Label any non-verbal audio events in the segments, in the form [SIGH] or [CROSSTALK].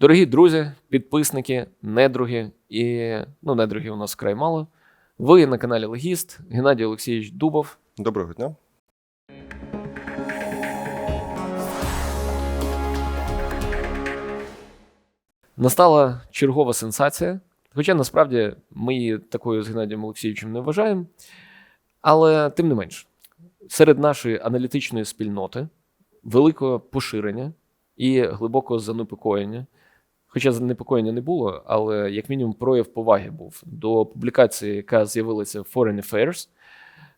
Дорогі друзі, підписники, недруги і ну, недругів у нас вкрай мало. Ви на каналі Легіст, Геннадій Олексійович Дубов. Доброго дня. Настала чергова сенсація. Хоча насправді ми її такою з Геннадієм Олексійовичем не вважаємо. Але тим не менш, серед нашої аналітичної спільноти великого поширення і глибокого занепокоєння. Хоча занепокоєння не було, але як мінімум прояв поваги був до публікації, яка з'явилася в Foreign Affairs.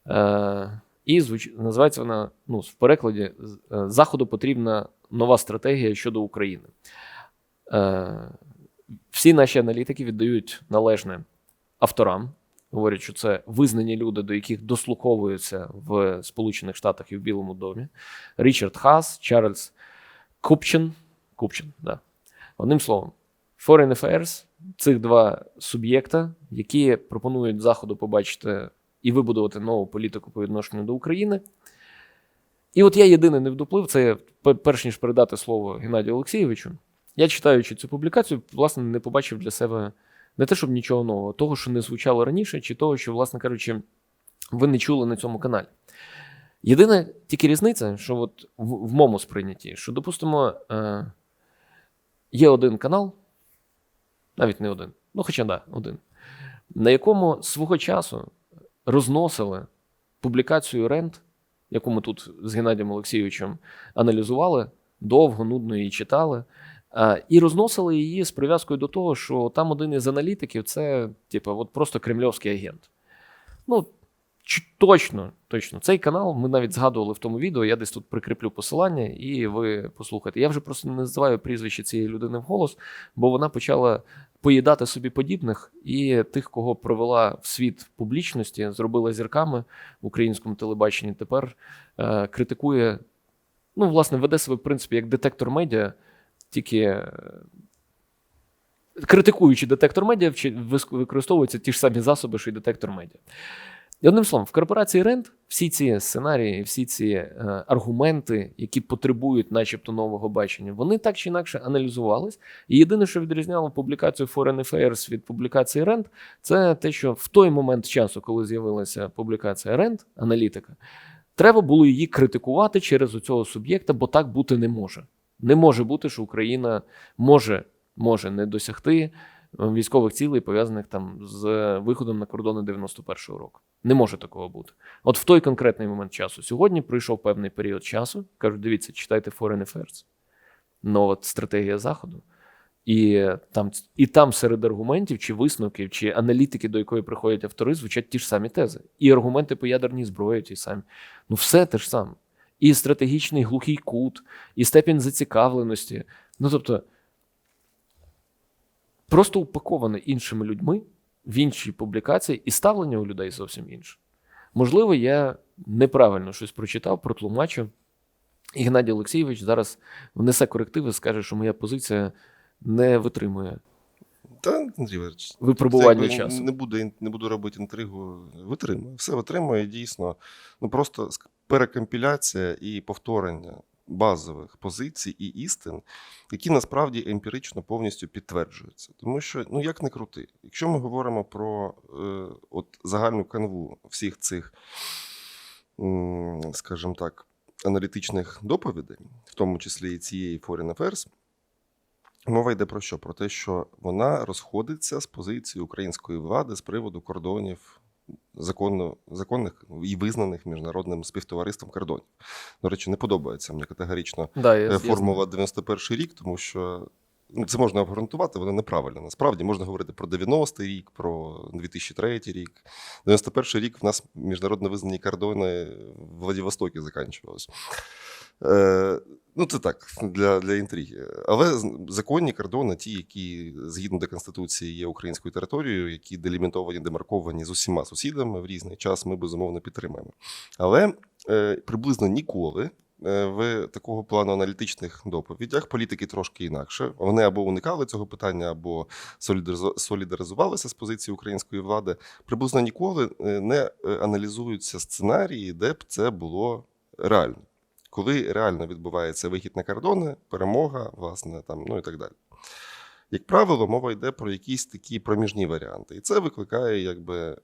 Е, і звуч... називається вона ну, в перекладі е, Заходу потрібна нова стратегія щодо України. Е, всі наші аналітики віддають належне авторам, говорять, що це визнані люди, до яких дослуховуються в Сполучених Штатах і в Білому домі. Річард Хас, Чарльз Купчин. Купчин, да. Одним словом, Foreign Affairs цих два суб'єкта, які пропонують Заходу побачити і вибудувати нову політику по відношенню до України. І от я єдиний не вдуплив, це перш ніж передати слово Геннадію Олексійовичу. Я читаючи цю публікацію, власне, не побачив для себе не те, щоб нічого нового, того, що не звучало раніше, чи того, що, власне кажучи, ви не чули на цьому каналі. Єдина тільки різниця, що от в, в моєму сприйнятті, що, допустимо, е, є один канал, навіть не один, ну хоча да, один, на якому свого часу розносили публікацію Рент, яку ми тут з Геннадієм Олексійовичем аналізували, довго, нудно її читали. І розносили її з прив'язкою до того, що там один із аналітиків це, типу, от просто кремльовський агент. Ну, точно, точно. Цей канал ми навіть згадували в тому відео. Я десь тут прикріплю посилання, і ви послухайте. Я вже просто не називаю прізвище цієї людини вголос, бо вона почала поїдати собі подібних і тих, кого провела в світ публічності, зробила зірками в українському телебаченні. Тепер е, критикує, ну, власне, веде себе, в принципі, як детектор медіа, тільки. е, Критикуючи детектор медіа, використовуються ті ж самі засоби, що й детектор медіа. І одним словом, в корпорації Рент всі ці сценарії, всі ці е, аргументи, які потребують, начебто, нового бачення, вони так чи інакше аналізувались. І єдине, що відрізняло публікацію Foreign Affairs від публікації Рент, це те, що в той момент часу, коли з'явилася публікація Рент, аналітика, треба було її критикувати через цього суб'єкта, бо так бути не може. Не може бути, що Україна може, може не досягти військових цілей, пов'язаних там з виходом на кордони 91-го року. Не може такого бути. От в той конкретний момент часу. Сьогодні пройшов певний період часу. Кажуть, дивіться, читайте Foreign Affairs. Нова стратегія Заходу. І там, і там серед аргументів, чи висновків, чи аналітики, до якої приходять автори, звучать ті ж самі тези. І аргументи по ядерній зброї ті самі. Ну, все те ж саме. І стратегічний глухий кут, і степінь зацікавленості. Ну, тобто, просто упаковане іншими людьми в іншій публікації, і ставлення у людей зовсім інше. Можливо, я неправильно щось прочитав, протлумачив. І Геннадій Олексійович зараз внесе корективи, скаже, що моя позиція не витримує Та Валерійович, випробування це часу. Не буду, не буду робити інтригу. Витримує. Все витримує дійсно. Ну просто перекомпіляція і повторення базових позицій і істин, які насправді емпірично повністю підтверджуються. Тому що, ну як не крути, якщо ми говоримо про е, от загальну канву всіх цих, скажімо так, аналітичних доповідей, в тому числі і цієї Foreign Affairs, Мова йде про що? Про те, що вона розходиться з позиції української влади з приводу кордонів законно, законних і визнаних міжнародним співтовариством кордонів. До речі, не подобається мені категорично Да, я, е, формула 91 рік, тому що ну, це можна обґрунтувати, воно неправильно. Насправді можна говорити про 90-й рік, про 2003 рік. 91 рік в нас міжнародно визнані кордони в Владивостокі закінчувалися. Е, ну, це так, для, для інтриги. Але законні кордони, ті, які згідно до Конституції є українською територією, які делімітовані, демарковані з усіма сусідами в різний час, ми безумовно підтримаємо. Але е, приблизно ніколи е, в такого плану аналітичних доповідях політики трошки інакше. Вони або уникали цього питання, або солідаризу- солідаризувалися з позиції української влади. Приблизно ніколи е, не аналізуються сценарії, де б це було реально. Коли реально відбувається вихід на кордони, перемога, власне, там, ну і так далі. Як правило, мова йде про якісь такі проміжні варіанти. І це викликає, якби,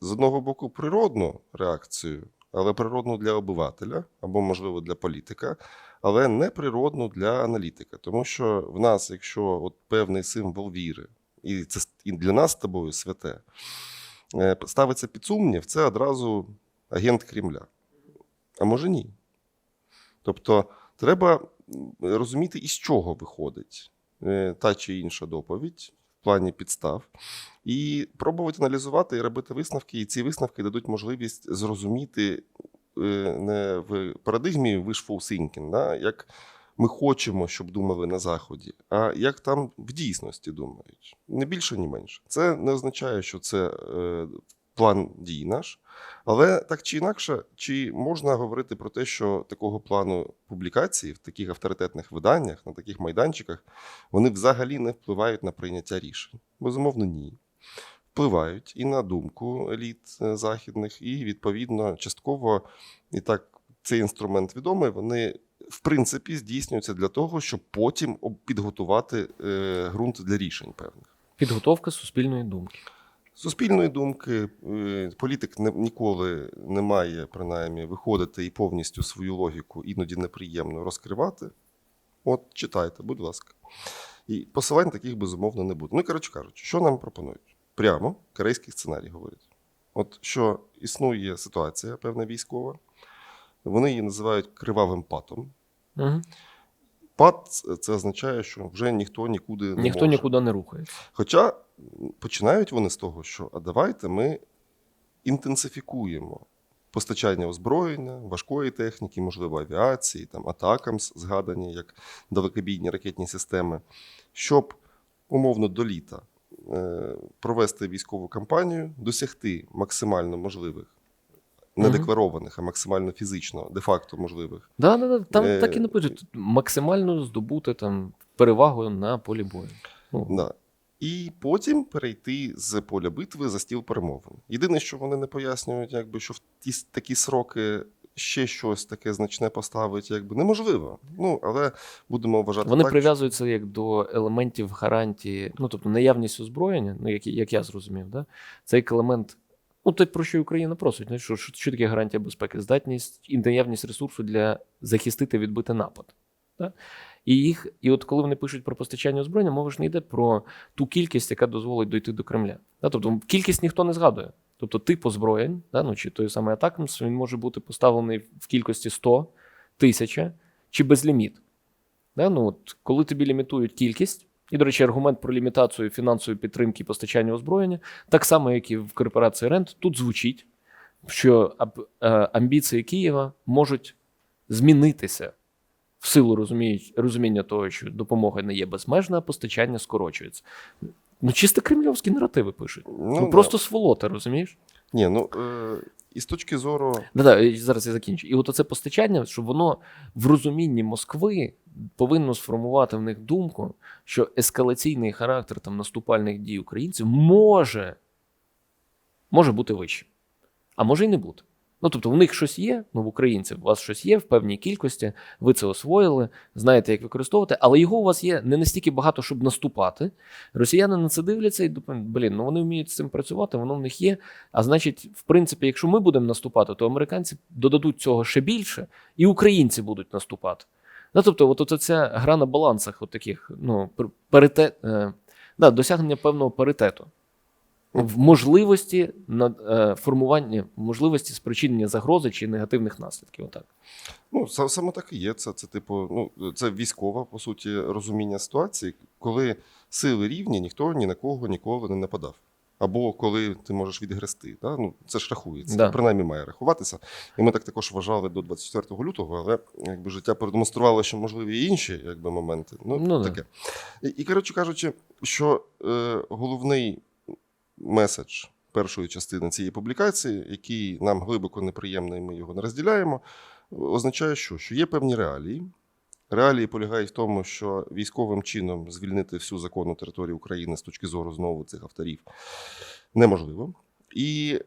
з одного боку, природну реакцію, але природну для обивателя або, можливо, для політика, але не природну для аналітика. Тому що в нас, якщо от певний символ віри, і це і для нас з тобою святе, е, ставиться під сумнів, це одразу агент Кремля. А може ні. Тобто треба розуміти, із чого виходить е, та чи інша доповідь в плані підстав, і пробувати аналізувати і робити висновки. І ці висновки дадуть можливість зрозуміти е, не в парадигмі wishful thinking, да, як ми хочемо, щоб думали на Заході, а як там в дійсності думають. Не більше, ні менше. Це не означає, що це е, план дій наш. Але так чи інакше, чи можна говорити про те, що такого плану публікації в таких авторитетних виданнях, на таких майданчиках, вони взагалі не впливають на прийняття рішень? Безумовно, ні. Впливають і на думку еліт е, західних, і відповідно частково і так цей інструмент відомий. Вони в принципі здійснюються для того, щоб потім підготувати е, ґрунт для рішень певних. Підготовка суспільної думки. Суспільної думки е, політик ніколи не має принаймні виходити і повністю свою логіку іноді неприємно розкривати. От читайте, будь ласка. І посилань таких безумовно не буде. Ну коротше кажучи, що нам пропонують? Прямо корейський сценарій говорить. От що існує ситуація певна військова, вони її називають кривавим патом. Угу. Пат це означає, що вже ніхто нікуди не Ніхто може. нікуди не рухається. Хоча починають вони з того, що а давайте ми інтенсифікуємо постачання озброєння, важкої техніки, можливо, авіації, там атакам згадані як далекобійні ракетні системи, щоб умовно до літа е, провести військову кампанію, досягти максимально можливих. Не декларованих, а максимально фізично, де-факто можливих Да, да, да. Там Е, так і напишуть. Максимально здобути там перевагу на полі бою. Ну, Да. І потім перейти з поля битви за стіл перемовин. Єдине, що вони не пояснюють, якби що в ті такі сроки ще щось таке значне поставить, якби неможливо. Ну але будемо вважати Вони так, прив'язуються як до елементів гарантії, ну тобто наявність озброєння, ну як, як я зрозумів, да? це як елемент. Ну, те, про що Україна просить. Знаєш, що, що, що таке гарантія безпеки? Здатність і наявність ресурсу для захистити відбити напад. Да? І їх, і от коли вони пишуть про постачання озброєння, мова ж не йде про ту кількість, яка дозволить дойти до Кремля. Да? Тобто кількість ніхто не згадує. Тобто тип озброєнь, да? ну, чи той самий Атакамс, він може бути поставлений в кількості 100, 1000 чи безліміт. Да? Ну, от, коли тобі лімітують кількість, і, до речі, аргумент про лімітацію фінансової підтримки і постачання озброєння, так само, як і в корпорації Рент, тут звучить, що е, амбіції Києва можуть змінитися в силу розуміють, розуміння того, що допомога не є безмежна, постачання скорочується. Ну, чисто кремльовські наративи пишуть. Ну, да. просто сволота, розумієш? ні, ну е, і з точки зору Да-да, зараз я закінчу. І от оце постачання, щоб воно в розумінні Москви повинно сформувати в них думку, що ескалаційний характер там наступальних дій українців може, може бути вищим, а може й не бути. Ну, тобто, в них щось є, ну в українців у вас щось є в певній кількості, ви це освоїли, знаєте, як використовувати, але його у вас є не настільки багато, щоб наступати. Росіяни на це дивляться і думають, блін, ну вони вміють з цим працювати, воно в них є. А значить, в принципі, якщо ми будемо наступати, то американці додадуть цього ще більше, і українці будуть наступати. Ну, тобто, от, ця гра на балансах, от таких, ну, пер- паритет, е, да, досягнення певного паритету. В можливості на е, формування, в можливості спричинення загрози чи негативних наслідків. Отак. Ну, саме так і є. Це, це типу, ну, це військове, по суті, розуміння ситуації, коли сили рівні, ніхто ні на кого ніколи не нападав. Або коли ти можеш відгрести. Да? Ну, це ж рахується, Да. принаймні має рахуватися. І ми так також вважали до 24 лютого, але якби життя продемонструвало, що можливі і інші якби, моменти. Ну, Ну, да. таке. І, і коротше кажучи, що е, головний меседж першої частини цієї публікації, який нам глибоко неприємний, ми його не розділяємо, означає, що? що є певні реалії. Реалії полягають в тому, що військовим чином звільнити всю законну територію України з точки зору знову цих авторів неможливо. І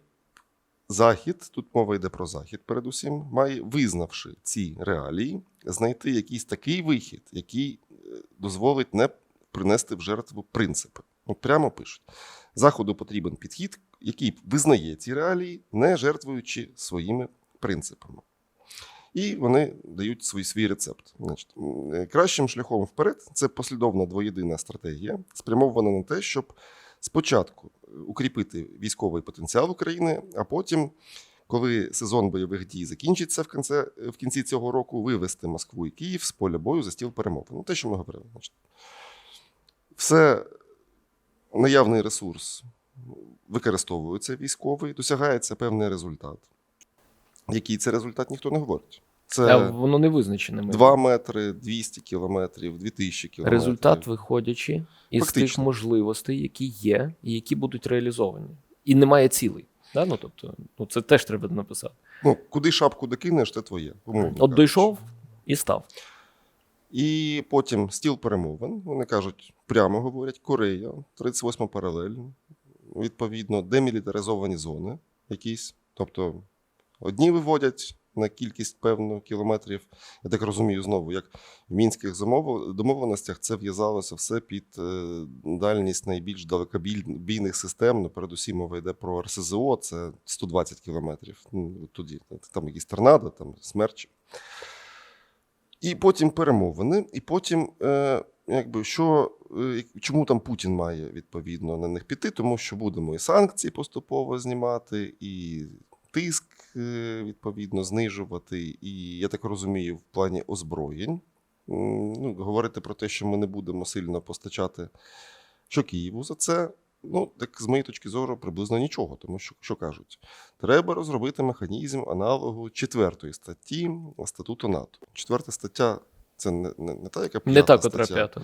Захід, тут мова йде про Захід, передусім, має, визнавши ці реалії, знайти якийсь такий вихід, який е, дозволить не принести в жертву принципи. От прямо пишуть: Заходу потрібен підхід, який визнає ці реалії, не жертвуючи своїми принципами. І вони дають свій свій рецепт. Значить, е, кращим шляхом вперед це послідовна двоєдина стратегія, спрямована на те, щоб спочатку е, укріпити військовий потенціал України, а потім, коли сезон бойових дій закінчиться в кінці, в кінці цього року, вивести Москву і Київ з поля бою за стіл перемовин. Ну, те, що ми говорили. Значить, все наявний ресурс використовується військовий, досягається певний результат. Який це результат, ніхто не говорить. Це А воно не визначене. 2 метри, 200 кілометрів, 2000 кілометрів. Результат, виходячи із тих можливостей, які є, і які будуть реалізовані. І немає цілей. Да? Ну, тобто, ну, це теж треба написати. Ну, куди шапку докинеш, те твоє. умовно От дійшов і став. І потім стіл перемовин. Вони кажуть, прямо говорять, Корея, 38 паралель, відповідно, демілітаризовані зони якісь. Тобто одні виводять на кількість певну кілометрів. Я так розумію, знову, як в мінських домовленостях це в'язалося все під е, дальність найбільш далекобійних систем. Ну, передусім мова йде про РСЗО, це 120 кілометрів. Ну, тоді там якісь торнадо, там смерчі. І потім перемовини, і потім, е, якби що, е, чому там Путін має відповідно на них піти, тому що будемо і санкції поступово знімати, і тиск е, відповідно знижувати. І я так розумію, в плані озброєнь. Ну, говорити про те, що ми не будемо сильно постачати що Києву за це. Ну, так з моєї точки зору, приблизно нічого, тому що що кажуть, треба розробити механізм аналогу четвертої статті статуту НАТО. Четверта стаття це не, не, не та, яка Не п'ята та, котра п'ята.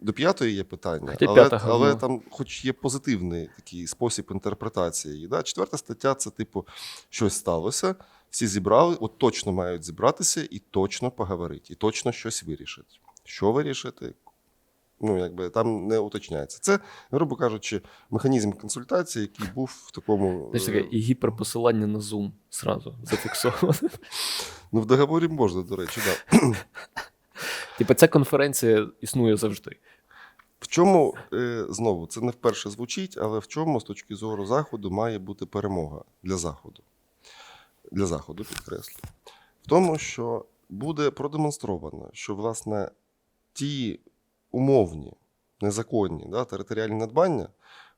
До п'ятої є питання, але, але там, хоч є позитивний такий спосіб інтерпретації. Да? Четверта стаття це типу щось сталося, всі зібрали, от точно мають зібратися і точно поговорити, і точно щось вирішити. Що вирішити? Ну, якби там не уточняється. Це, грубо кажучи, механізм консультації, який був в такому. Знаєш, таке, і гіперпосилання на Zoom зразу зафіксовано. Ну, в договорі можна, до речі, да. [LAUGHS] Типу, ця конференція існує завжди. В чому е, знову це не вперше звучить, але в чому з точки зору заходу має бути перемога для заходу? Для заходу підкреслю. В тому, що буде продемонстровано, що власне ті умовні, незаконні да, територіальні надбання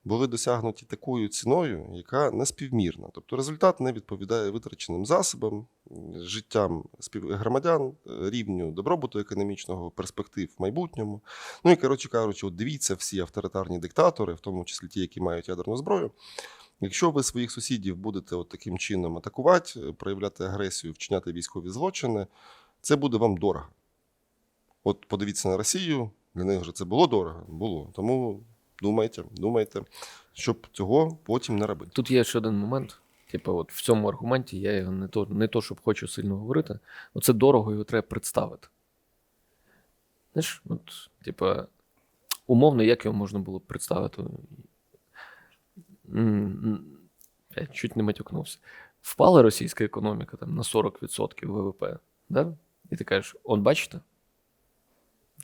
були досягнуті такою ціною, яка неспівмірна. Тобто результат не відповідає витраченим засобам, життям співгромадян, рівню добробуту економічного, перспектив в майбутньому. Ну і коротше кажучи, от дивіться всі авторитарні диктатори, в тому числі ті, які мають ядерну зброю. Якщо ви своїх сусідів будете от таким чином атакувати, проявляти агресію, вчиняти військові злочини, це буде вам дорого. От подивіться на Росію, для них вже це було дорого, було. Тому думайте, думайте, щоб цього потім не робити. Тут є ще один момент. Типу, от в цьому аргументі я його не то, не то щоб хочу сильно говорити. Оце дорого його треба представити. Знаєш, от, типу, умовно, як його можна було представити? Я чуть не матюкнувся. Впала російська економіка там, на 40% ВВП. Да? І ти кажеш: от бачите?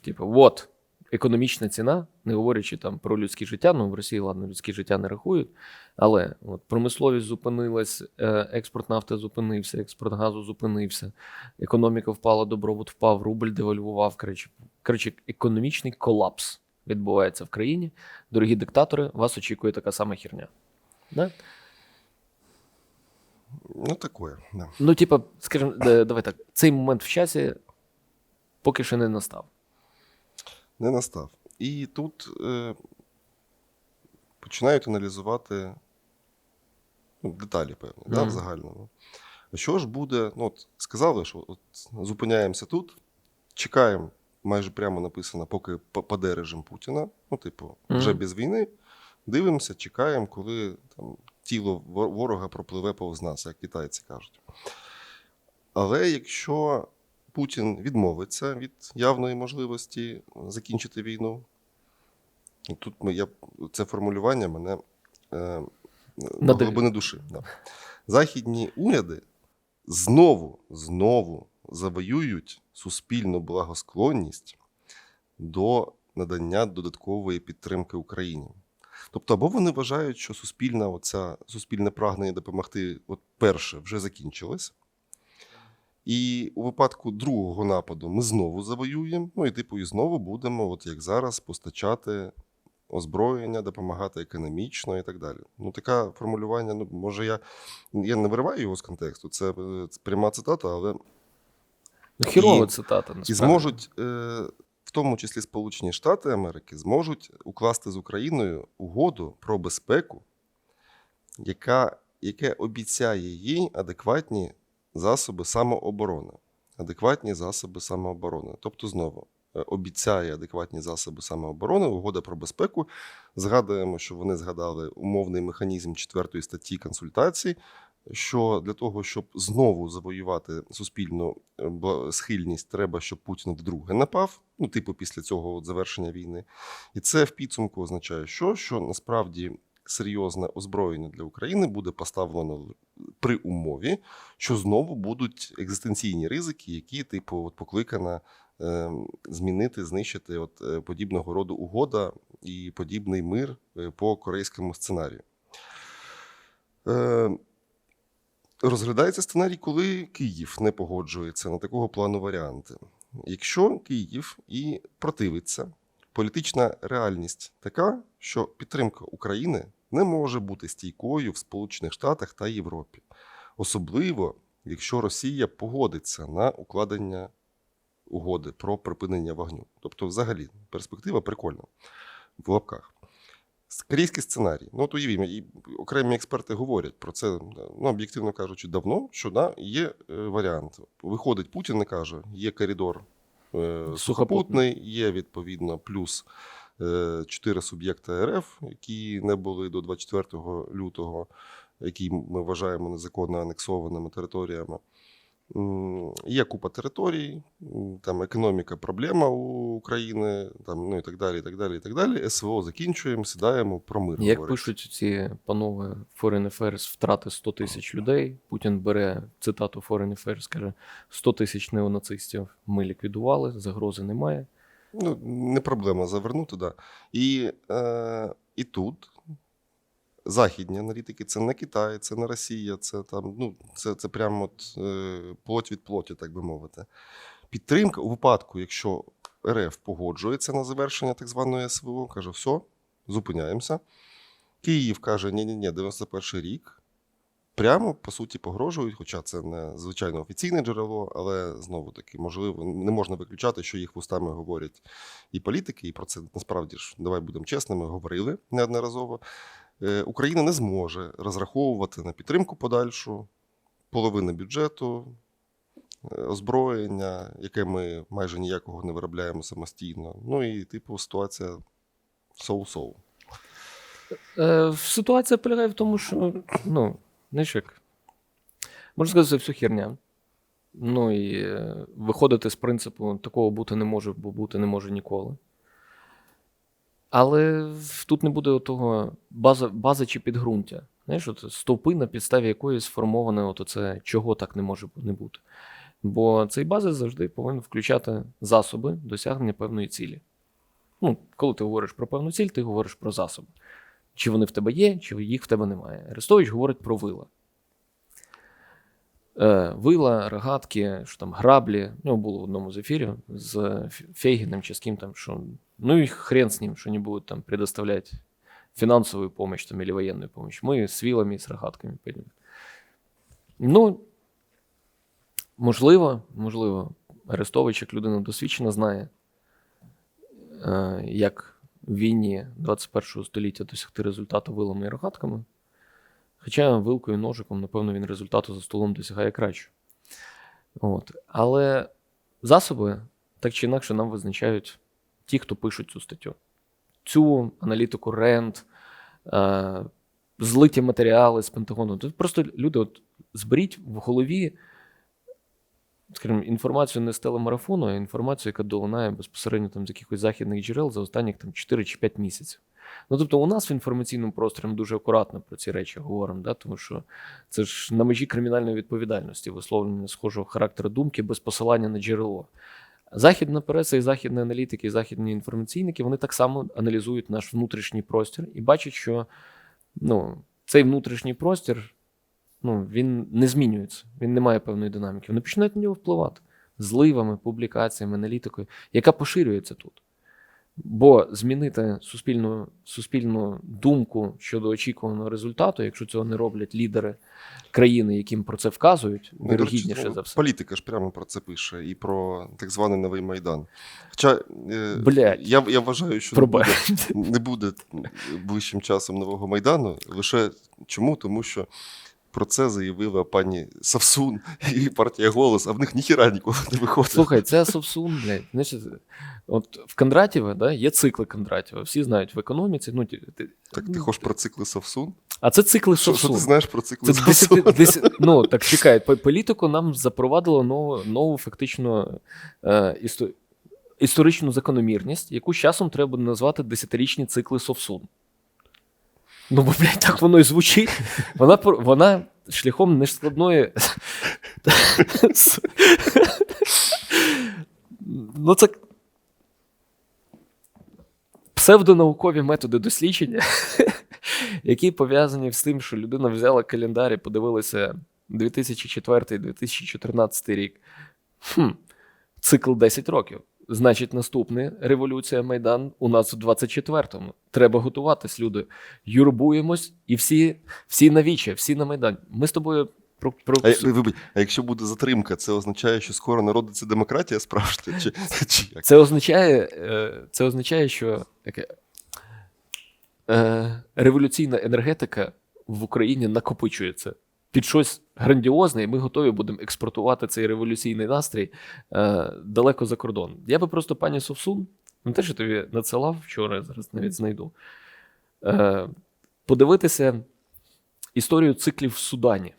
Типу, от економічна ціна, не говорячи там про людське життя, ну в Росії, ладно, людське життя не рахують. Але от промисловість зупинилась, е, експорт нафти зупинився, експорт газу зупинився, економіка впала, добробут впав, рубль девальвував. Коротше, коротше, економічний колапс відбувається в країні. Дорогі диктатори, вас очікує така сама херня. Да? Ну, таке. Да. Ну, типа, скажімо, е, давай так, цей момент в часі поки що не настав. Не настав. І тут е, починають аналізувати ну, деталі певні, да, в загальному. А Що ж буде? Ну, от сказали, що от зупиняємося тут, чекаємо, майже прямо написано, поки паде режим Путіна. Ну, типу, вже без війни. Дивимося, чекаємо, коли там, тіло ворога пропливе повз нас, як китайці кажуть. Але якщо Путін відмовиться від явної можливості закінчити війну. І Тут ми, я, це формулювання мене е, до глибини душі. Да. Західні уряди знову, знову завоюють суспільну благосклонність до надання додаткової підтримки Україні. Тобто, або вони вважають, що суспільна оця, суспільне прагнення допомогти, от перше, вже закінчилось. І у випадку другого нападу ми знову завоюємо, ну і типу, і знову будемо, от як зараз, постачати озброєння, допомагати економічно і так далі. Ну, таке формулювання, ну, може, я, я не вириваю його з контексту, це, е, це пряма цитата, але Ну, хірова цитата, і зможуть, е, в тому числі Сполучені Штати Америки, зможуть укласти з Україною угоду про безпеку, яка, яке обіцяє їй адекватні засоби самооборони. Адекватні засоби самооборони. Тобто, знову е, обіцяє адекватні засоби самооборони, угода про безпеку. Згадуємо, що вони згадали умовний механізм 4 статті консультацій, що для того, щоб знову завоювати суспільну е, схильність, треба, щоб Путін вдруге напав, ну, типу, після цього от завершення війни. І це в підсумку означає, що, що насправді серйозне озброєння для України буде поставлено при умові, що знову будуть екзистенційні ризики, які, типу, от покликана е, змінити, знищити от, е, подібного роду угода і подібний мир е, по корейському сценарію. Е, Розглядається сценарій, коли Київ не погоджується на такого плану варіанти. Якщо Київ і противиться, політична реальність така, що підтримка України не може бути стійкою в Сполучених Штатах та Європі, особливо якщо Росія погодиться на укладення угоди про припинення вогню. Тобто, взагалі, перспектива прикольна в лапках. Корейський сценарій. Ну, от уявімо, і окремі експерти говорять про це, ну, об'єктивно кажучи, давно, що да, є е, варіант. Виходить Путін і каже, є коридор сухопутний, є відповідно плюс е, чотири суб'єкти РФ, які не були до 24 лютого, які ми вважаємо незаконно анексованими територіями. Є купа територій, там економіка проблема у України, там, ну і так далі, і так далі, і так далі. СВО закінчуємо, сідаємо про мир. Як говорить. пишуть ці панове Foreign Affairs втрати 100 тисяч людей, Путін бере цитату Foreign Affairs, каже: 100 тисяч неонацистів ми ліквідували, загрози немає. Ну, не проблема завернути, да. І, е, і тут західні аналітики це не Китай, це не Росія, це там, ну, це, це прямо от, е, плоть від плоті, так би мовити. Підтримка у випадку, якщо РФ погоджується на завершення так званої СВО, каже, все, зупиняємося. Київ каже, ні-ні-ні, 91 рік. Прямо по суті погрожують, хоча це не звичайно офіційне джерело, але знову таки, можливо, не можна виключати, що їх вустами говорять і політики, і про це насправді ж давай будемо чесними, говорили неодноразово. Е, Україна не зможе розраховувати на підтримку подальшу половини бюджету, е, озброєння, яке ми майже ніякого не виробляємо самостійно. Ну і типу ситуація соу-соу. Е, ситуація полягає в тому, що, ну, як, можна сказати, це все херня. Ну і виходити з принципу такого бути не може, бо бути не може ніколи. Але тут не буде того база, база чи підґрунтя. Знаєш, от стовпи, на підставі якої сформоване от оце, чого так не може не бути. Бо цей базис завжди повинен включати засоби досягнення певної цілі. Ну, коли ти говориш про певну ціль, ти говориш про засоби. Чи вони в тебе є, чи їх в тебе немає. Арестович говорить про вила. Е, вила, рогатки, що там граблі. У нього було в одному з ефірів з Фейгіном чи з ким там, що ну і хрен з ним, що не будуть там предоставлять финансовую помощь там, или военную помощь. Мы с вилами, с рогатками пойдем. Ну, можливо, можливо, Арестович, як людина досвідчена, знає, е, як в війні 21 століття досягти результату вилами і рогатками. Хоча вилкою і ножиком, напевно, він результату за столом досягає краще. От. Але засоби так чи інакше нам визначають ті, хто пишуть цю статтю. Цю аналітику Рент, злиті матеріали з Пентагону. Тут просто люди от зберіть в голові, скажімо, інформацію не з телемарафону, а інформацію, яка долинає безпосередньо там, з якихось західних джерел за останніх там, 4 чи 5 місяців. Ну, тобто, у нас в інформаційному просторі ми дуже акуратно про ці речі говоримо, да? тому що це ж на межі кримінальної відповідальності, висловлення схожого характеру думки без посилання на джерело. Західна преса і західні аналітики, і західні інформаційники вони так само аналізують наш внутрішній простір і бачать, що ну, цей внутрішній простір ну, він не змінюється, він не має певної динаміки. Вони починають на нього впливати зливами, публікаціями, аналітикою, яка поширюється тут. Бо змінити суспільну, суспільну думку щодо очікуваного результату, якщо цього не роблять лідери країни, яким про це вказують, Ну, вірогідніше ну, за все. Політика ж прямо про це пише, і про так званий новий Майдан. Хоча е, Блядь. я, я вважаю, що не буде, не буде ближчим часом нового Майдану. Лише чому? Тому що про це заявила пані Савсун і партія голос, а в них ніхіра ніколи не виходить. Слухай, це Совсун, блядь. Значить, от в Кондратєві да, є цикли Кондратєва. Всі знають в економіці. Ну, ти- Так ти хочеш про цикли Совсун? А це цикли Що, що ти знаєш про цикли Це Совсун? десяти, ну так чекай, політику нам запровадило нову, нову фактично е, істо, історичну закономірність, яку часом треба назвати десятирічні цикли Совсун. Ну, бо, блядь, так воно і звучить. Вона, вона шляхом нескладної. ну, це псевдонаукові методи дослідження, які пов'язані з тим, що людина взяла календар і подивилася 2004-2014 рік. Хм, цикл 10 років. Значить, наступний революція Майдан у нас у 24-му. Треба готуватись, люди. Юрбуємось, і всі, всі на віче, всі на Майдан. Ми з тобою про, про... А, вибач, а якщо буде затримка, це означає, що скоро народиться демократія справжня? Чи, чи як? Це означає, е, це означає, що таке, е, революційна енергетика в Україні накопичується під щось грандіозне, і ми готові будемо експортувати цей революційний настрій е, далеко за кордон. Я би просто пані Совсун, не те, що тобі надсилав вчора, зараз навіть знайду. Е, подивитися історію циклів в Судані.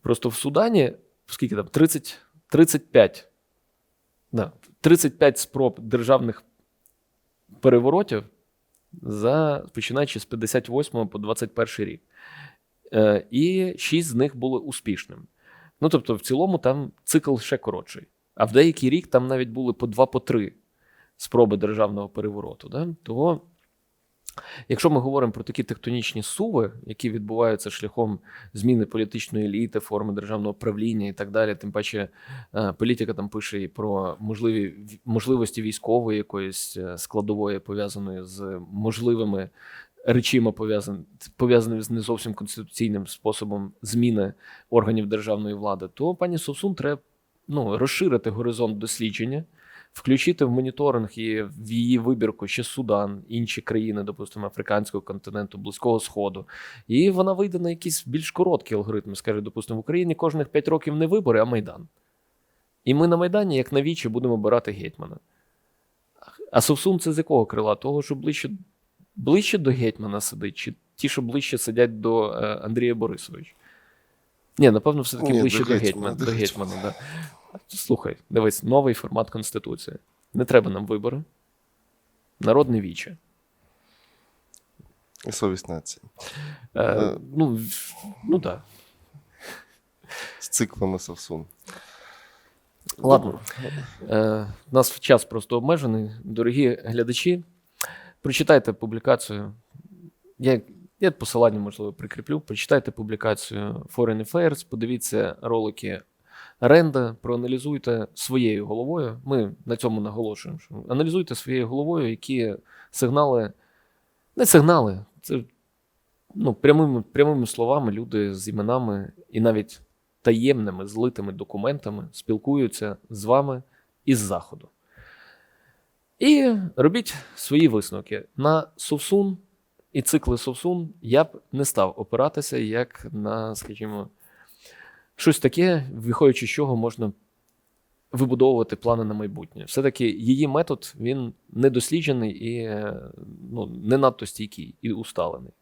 Просто в Судані, скільки там, 30, 35 Да. 35 спроб державних переворотів за, починаючи з 58 по 21 рік. Е, і 6 з них були успішними. Ну, тобто, в цілому там цикл ще коротший. А в деякий рік там навіть були по 2 по 3 спроби державного перевороту. Да? Того, якщо ми говоримо про такі тектонічні суви, які відбуваються шляхом зміни політичної еліти, форми державного правління і так далі, тим паче Е, Політика там пише і про можливі можливості військової якоїсь е, складової, пов'язаної з можливими речима, пов'язан- пов'язаними з не зовсім конституційним способом зміни органів державної влади, то пані Совсун треба ну, розширити горизонт дослідження, включити в моніторинг і в її вибірку ще Судан, інші країни, допустимо, африканського континенту, Близького Сходу. І вона вийде на якісь більш короткі алгоритми. Скаже, допустимо, в Україні кожних 5 років не вибори, а Майдан. І ми на Майдані, як на вічі, будемо обирати гетьмана. А Совсун це з якого крила? Того, що ближче, ближче до гетьмана сидить, чи ті, що ближче сидять до е, Андрія Борисовича? Ні, напевно, все-таки Ні, ближче до до гетьмана, гетьмана. до До гетьмана да. Слухай, дивись, новий формат Конституції. Не треба нам вибори. Народне віче. І совість нації. Е, Е. ну, в- ну так. З циклами Совсун. Ладно. Е, у нас час просто обмежений. Дорогі глядачі, прочитайте публікацію. Я, я посилання, можливо, прикріплю. Прочитайте публікацію Foreign Affairs, подивіться ролики Ренда, проаналізуйте своєю головою. Ми на цьому наголошуємо. Що аналізуйте своєю головою, які сигнали, не сигнали, це ну, прямими, прямими словами люди з іменами і навіть таємними злитими документами спілкуються з вами із заходу. І робіть свої висновки. На Совсун і цикли Совсун я б не став опиратися як на, скажімо, щось таке, виходячи з чого можна вибудовувати плани на майбутнє. Все-таки її метод він недосліджений і е, ну, не надто стійкий і усталений.